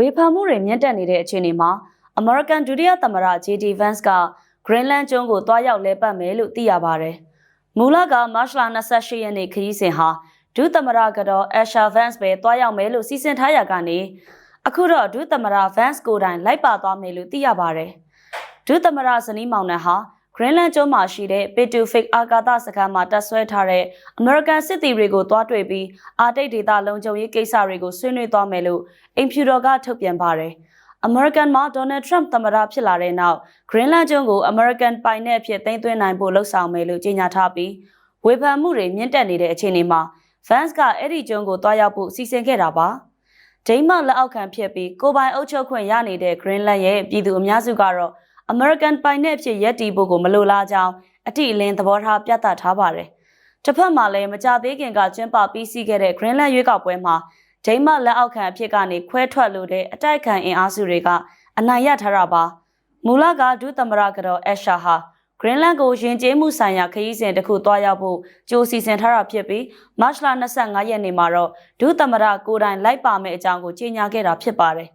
ဝေဖန်မှုတွေမြင့်တက်နေတဲ့အခြေအနေမှာ American ဒုတိယသမ္မတ JD Vance က Greenland ကျွန်းကိုတွားရောက်လဲပတ်မယ်လို့သိရပါတယ်။မူလကမတ်လ28ရက်နေ့ခရီးစဉ်ဟာဒုသမ္မတကတော့ Asher Vance ပဲတွားရောက်မယ်လို့စီစဉ်ထားရကနေအခုတော့ဒုသမ္မတ Vance ကိုယ်တိုင်လိုက်ပါသွားမယ်လို့သိရပါတယ်။ဒုသမ္မတဇနီးမောင်နှံဟာ Greenland ကျွန်းမှာရှိတဲ့ Pitufik အာကာသစခန်းမှာတပ်ဆွဲထားတဲ့ American စစ်သည်တွေကိုတွားတွေ့ပြီးအာတိတ်ဒေသလုံခြုံရေးကိစ္စတွေကိုဆွေးနွေးသွားမယ်လို့အိမ်ဖြူတော်ကထုတ်ပြန်ပါတယ်။ American မှာ Donald Trump သမ္မတဖြစ်လာတဲ့နောက် Greenland ကျွန်းကို American ပိုင်တဲ့အဖြစ်သိမ်းသွင်းနိုင်ဖို့လှုံ့ဆော်မယ်လို့ကြေညာထားပြီးဝေဖန်မှုတွေမြင့်တက်နေတဲ့အခြေအနေမှာ Vance ကအဲ့ဒီကျွန်းကိုတွားရောက်ဖို့စီစဉ်ခဲ့တာပါ။ဒိန်းမတ်လက်အောက်ခံဖြစ်ပြီးကိုပိုင်အုပ်ချုပ်ခွင့်ရနေတဲ့ Greenland ရဲ့ပြည်သူအများစုကတော့ American ပိုင်တဲ့အဖြစ်ရက်တီဖို့ကိုမလိုလားကြောင်းအတိအလင်းသဘောထားပြသထားပါတယ်။တစ်ဖက်မှာလည်းမကြသေးခင်ကကျင်းပပြီးစီးခဲ့တဲ့ Greenland ရွေးကောက်ပွဲမှာဒိန်းမတ်လက်အောက်ခံအဖြစ်ကနေခွဲထွက်လို့တဲ့အတိုက်ခံအင်အားစုတွေကအနိုင်ရထားတာပါ။မူလကဒုသမ္မတကတော့အရှာဟာ Greenland ကိုယဉ်ကျေးမှုဆိုင်ရာခရီးစဉ်တစ်ခုတွားရောက်ဖို့ကြိုးစီစဉ်ထားတာဖြစ်ပြီးမတ်လ25ရက်နေ့မှာတော့ဒုသမ္မတကိုယ်တိုင်လိုက်ပါမယ့်အကြောင်းကိုကြေညာခဲ့တာဖြစ်ပါတယ်